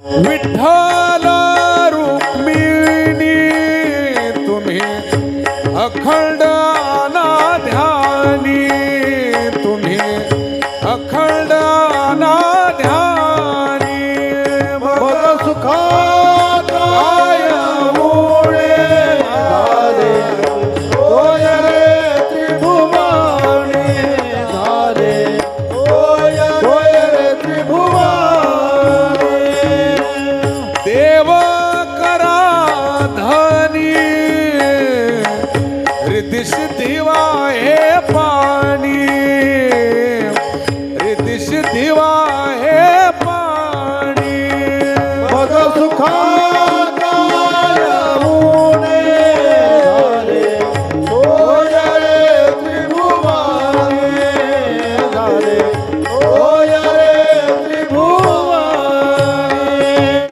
विठ्ठल रुक्मिणी तुम्ही अखंड अनाध्यानी तुम्ही अखंड अनाध्यानी. सुखा रिदिश दिवा हे पाणी. रिदिश दिवा हे पाणी. भग